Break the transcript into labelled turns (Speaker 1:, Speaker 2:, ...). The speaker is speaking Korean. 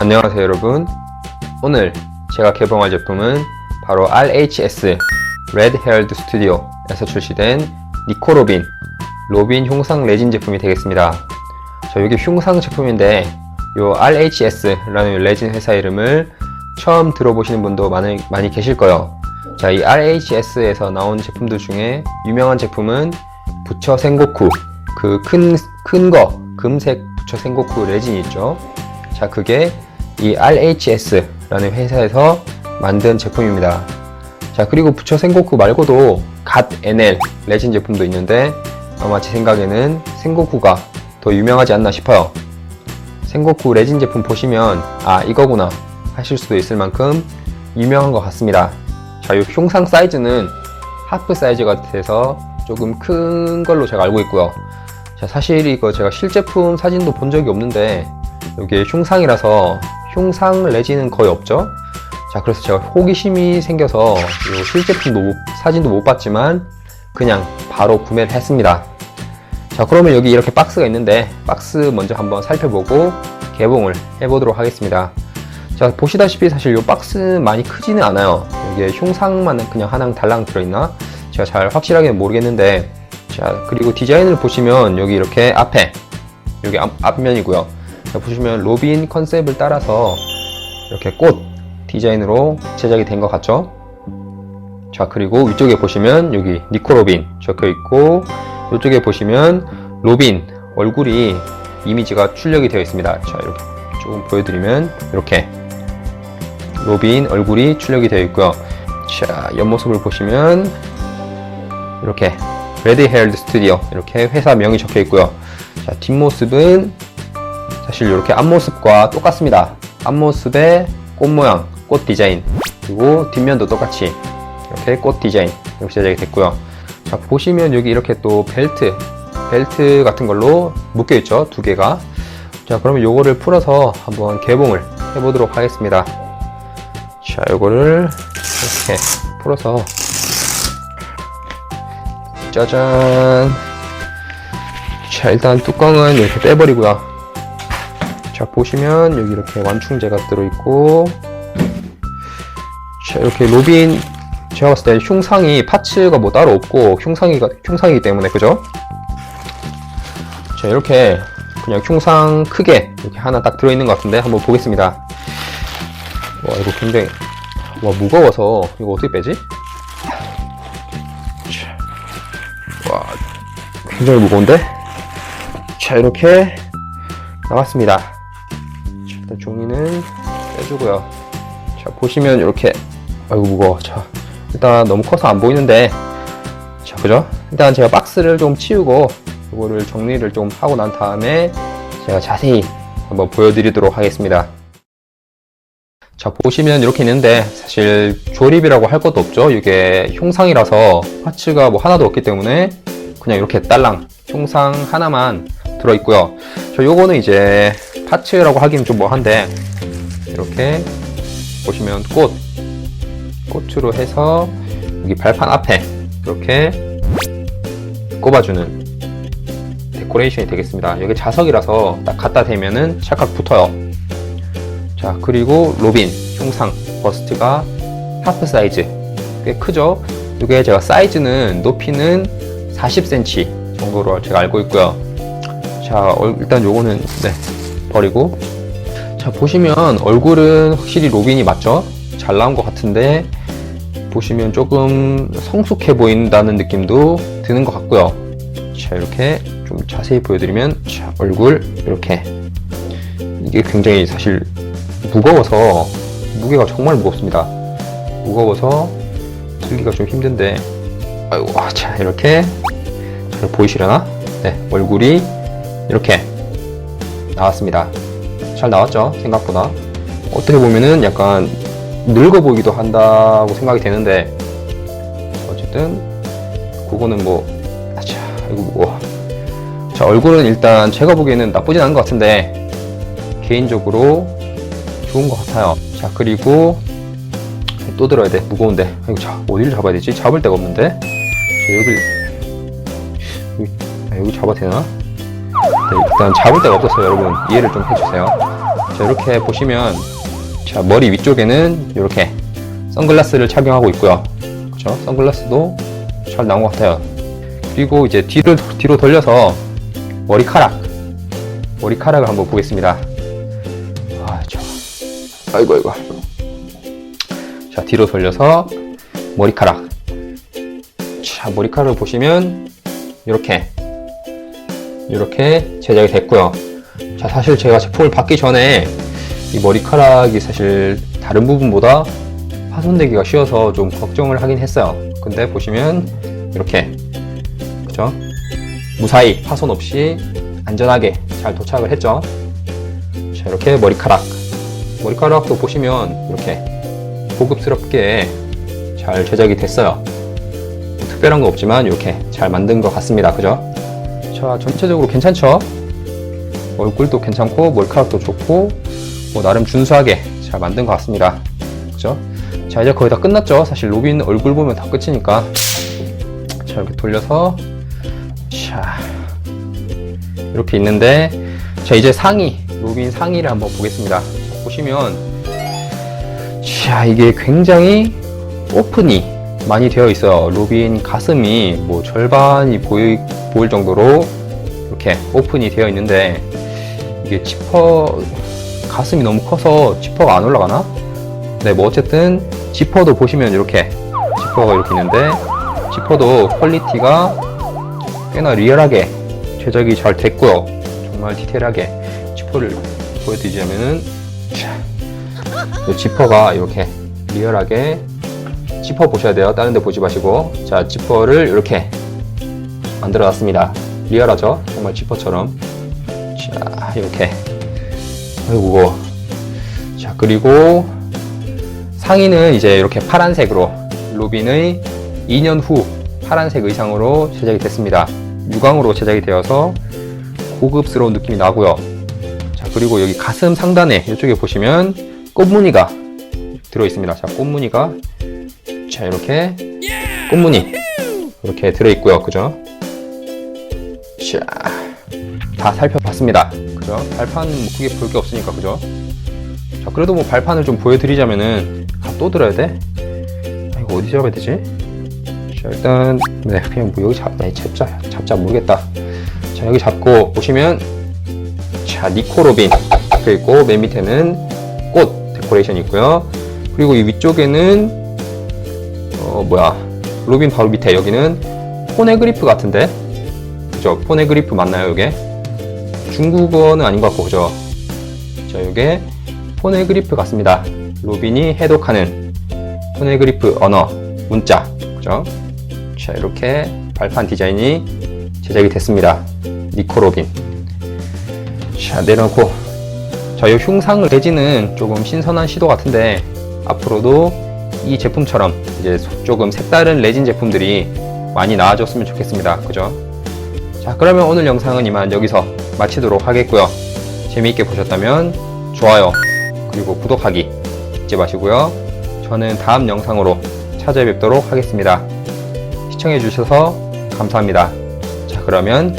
Speaker 1: 안녕하세요 여러분. 오늘 제가 개봉할 제품은 바로 RHS Red Haired Studio에서 출시된 니코로빈 로빈 흉상 레진 제품이 되겠습니다. 자 여기 흉상 제품인데 요 RHS라는 레진 회사 이름을 처음 들어보시는 분도 많이, 많이 계실 거예요. 자 이 RHS에서 나온 제품들 중에 유명한 제품은 부처 생고쿠 그 큰 큰 거 금색 부처 생고쿠 레진이 있죠 자, 그게 이 RHS라는 회사에서 만든 제품입니다. 자, 그리고 부처 생고쿠 말고도 갓 NL 레진 제품도 있는데 아마 제 생각에는 생고쿠가 더 유명하지 않나 싶어요. 생고쿠 레진 제품 보시면 아, 이거구나 하실 수도 있을 만큼 유명한 것 같습니다. 자, 이 흉상 사이즈는 하프 사이즈 같아서 조금 큰 걸로 제가 알고 있고요. 자, 사실 이거 제가 실제품 사진도 본 적이 없는데 여기에 흉상이라서 흉상 레진은 거의 없죠. 자, 그래서 제가 호기심이 생겨서 이 실제품도 못- 사진도 못 봤지만 그냥 바로 구매를 했습니다. 자, 그러면 여기 이렇게 박스가 있는데 박스 먼저 한번 살펴보고 개봉을 해보도록 하겠습니다. 자, 보시다시피 사실 이 박스 많이 크지는 않아요. 이게 흉상만 그냥 하나 달랑 들어있나? 제가 잘 확실하게는 모르겠는데 자, 그리고 디자인을 보시면 여기 이렇게 앞에 여기 앞, 앞면이고요. 자, 보시면 로빈 컨셉을 따라서 이렇게 꽃 디자인으로 제작이 된 것 같죠? 자, 그리고 위쪽에 보시면 여기 니코 로빈 적혀 있고 이쪽에 보시면 로빈 얼굴이 이미지가 출력이 되어 있습니다. 자, 이렇게 조금 보여드리면 이렇게 로빈 얼굴이 출력이 되어 있고요. 자, 옆모습을 보시면 이렇게 레드 헤어드 스튜디오 이렇게 회사 명이 적혀 있고요. 자, 뒷모습은 사실 이렇게 앞모습과 똑같습니다. 앞모습에 꽃 모양, 꽃 디자인 그리고 뒷면도 똑같이 이렇게 꽃 디자인 이렇게 제작이 됐고요. 자 보시면 여기 이렇게 또 벨트 벨트 같은 걸로 묶여 있죠 두 개가. 자 그러면 요거를 풀어서 한번 개봉을 해보도록 하겠습니다. 자 요거를 이렇게 풀어서 짜잔. 자 일단 뚜껑은 이렇게 빼버리고요. 자 보시면 여기 이렇게 완충제가 들어있고 자 이렇게 로빈 제가 봤을 때 흉상이 파츠가 뭐 따로 없고 흉상이가 흉상이기 때문에 그죠? 자 이렇게 그냥 흉상 크게 이렇게 하나 딱 들어있는 것 같은데 한번 보겠습니다 와 이거 굉장히 와 무거워서 이거 어떻게 빼지? 자, 와 굉장히 무거운데? 자 이렇게 나왔습니다 자, 일단 종이는 빼주고요. 자 보시면 이렇게. 아이고 무거워. 자 일단 너무 커서 안 보이는데. 자 그죠? 일단 제가 박스를 좀 치우고 이거를 정리를 좀 하고 난 다음에 제가 자세히 한번 보여드리도록 하겠습니다. 자 보시면 이렇게 있는데 사실 조립이라고 할 것도 없죠. 이게 흉상이라서 파츠가 뭐 하나도 없기 때문에 그냥 이렇게 딸랑 흉상 하나만 들어있고요 저 요거는 이제 파츠라고 하기는 좀 뭐한데 이렇게 보시면 꽃 꽃으로 해서 여기 발판 앞에 이렇게 꼽아주는 데코레이션이 되겠습니다. 여기 자석이라서 딱 갖다 대면은 찰칵 붙어요. 자 그리고 로빈 흉상 버스트가 하프 사이즈. 꽤 크죠? 이게 제가 사이즈는 높이는 40cm 정도로 제가 알고 있고요 자 얼- 일단 요거는 네 버리고 자 보시면 얼굴은 확실히 로빈이 맞죠? 잘 나온 것 같은데 보시면 조금 성숙해 보인다는 느낌도 드는 것 같고요. 자 이렇게 좀 자세히 보여드리면 자, 얼굴 이렇게 이게 굉장히 사실 무거워서 무게가 정말 무겁습니다. 무거워서 들기가 좀 힘든데 아이고 아, 자 이렇게 잘 보이시려나? 네 얼굴이 이렇게 나왔습니다. 잘 나왔죠? 생각보다. 어떻게 보면은 약간 늙어 보이기도 한다고 생각이 되는데, 어쨌든, 그거는 뭐, 아차, 이거 뭐. 자, 얼굴은 일단 제가 보기에는 나쁘진 않은 것 같은데, 개인적으로 좋은 것 같아요. 자, 그리고, 또 들어야 돼. 무거운데. 이거 자, 어디를 잡아야 되지? 잡을 데가 없는데? 자, 여기, 여기, 아, 여기 잡아도 되나? 네, 일단 잡을 데가 없어서 여러분 이해를 좀 해주세요. 자, 이렇게 보시면 자, 머리 위쪽에는 이렇게 선글라스를 착용하고 있고요. 그죠? 선글라스도 잘 나온 것 같아요. 그리고 이제 뒤를 뒤로 돌려서 머리카락 머리카락을 한번 보겠습니다. 아, 자, 아이고 아이고. 자, 뒤로 돌려서 머리카락. 자, 머리카락을 보시면 이렇게 이렇게 제작이 됐고요. 자, 사실 제가 제품을 받기 전에 이 머리카락이 사실 다른 부분보다 파손되기가 쉬워서 좀 걱정을 하긴 했어요. 근데 보시면 이렇게 그죠? 무사히 파손 없이 안전하게 잘 도착을 했죠. 자, 이렇게 머리카락. 머리카락도 보시면 이렇게 고급스럽게 잘 제작이 됐어요. 뭐 특별한 거 없지만 이렇게 잘 만든 것 같습니다. 그죠? 자, 전체적으로 괜찮죠? 얼굴도 괜찮고 머리카락도 좋고 뭐 나름 준수하게 잘 만든 것 같습니다. 그죠? 자, 이제 거의 다 끝났죠? 사실 로빈 얼굴 보면 다 끝이니까. 자, 이렇게 돌려서 자, 이렇게 있는데 자, 이제 상의, 로빈 상의를 한번 보겠습니다. 자, 보시면 자, 이게 굉장히 오픈이 많이 되어 있어요. 로빈 가슴이 뭐 절반이 보이, 보일 정도로 이렇게 오픈이 되어 있는데 이게 지퍼 가슴이 너무 커서 지퍼가 안 올라가나? 네, 뭐 어쨌든 지퍼도 보시면 이렇게 지퍼가 이렇게 있는데 지퍼도 퀄리티가 꽤나 리얼하게 제작이 잘 됐고요. 정말 디테일하게 지퍼를 보여드리자면은 지퍼가 이렇게 리얼하게 지퍼 보셔야 돼요. 다른 데 보지 마시고 자 지퍼를 이렇게 만들어 놨습니다. 리얼하죠? 정말 지퍼처럼 자 이렇게 아이고. 자 그리고 상의는 이제 이렇게 파란색으로 로빈의 2년 후 파란색 의상으로 제작이 됐습니다. 유광으로 제작이 되어서 고급스러운 느낌이 나고요. 자 그리고 여기 가슴 상단에 이쪽에 보시면 꽃무늬가 들어 있습니다. 자 꽃무늬가 자 이렇게 꽃무늬 이렇게 들어 있고요. 그죠? 자다 살펴봤습니다. 그죠? 발판 뭐 크게 볼 게 없으니까 그죠? 자 그래도 뭐 발판을 좀 보여드리자면은 아, 또 들어야 돼? 아, 이거 어디 잡아야 되지? 자 일단 네 그냥 뭐 여기 잡, 네, 잡자 잡자 모르겠다. 자 여기 잡고 보시면 자 니코로빈 적혀 있고 맨 밑에는 꽃 데코레이션이 있고요. 그리고 이 위쪽에는 어 뭐야 로빈 바로 밑에 여기는 포네그리프 같은데 그죠? 포네그리프 맞나요 이게? 중국어는 아닌 것 같고 그죠? 자 이게 포네그리프 같습니다. 로빈이 해독하는 포네그리프 언어 문자 그죠? 자 이렇게 발판 디자인이 제작이 됐습니다. 니코 로빈 자 내려놓고 자 이 흉상 레진은 조금 신선한 시도 같은데 앞으로도 이 제품처럼 이제 조금 색다른 레진 제품들이 많이 나와줬으면 좋겠습니다. 그죠? 자 그러면 오늘 영상은 이만 여기서 마치도록 하겠고요. 재미있게 보셨다면 좋아요 그리고 구독하기 잊지 마시고요. 저는 다음 영상으로 찾아뵙도록 하겠습니다. 시청해 주셔서 감사합니다. 자 그러면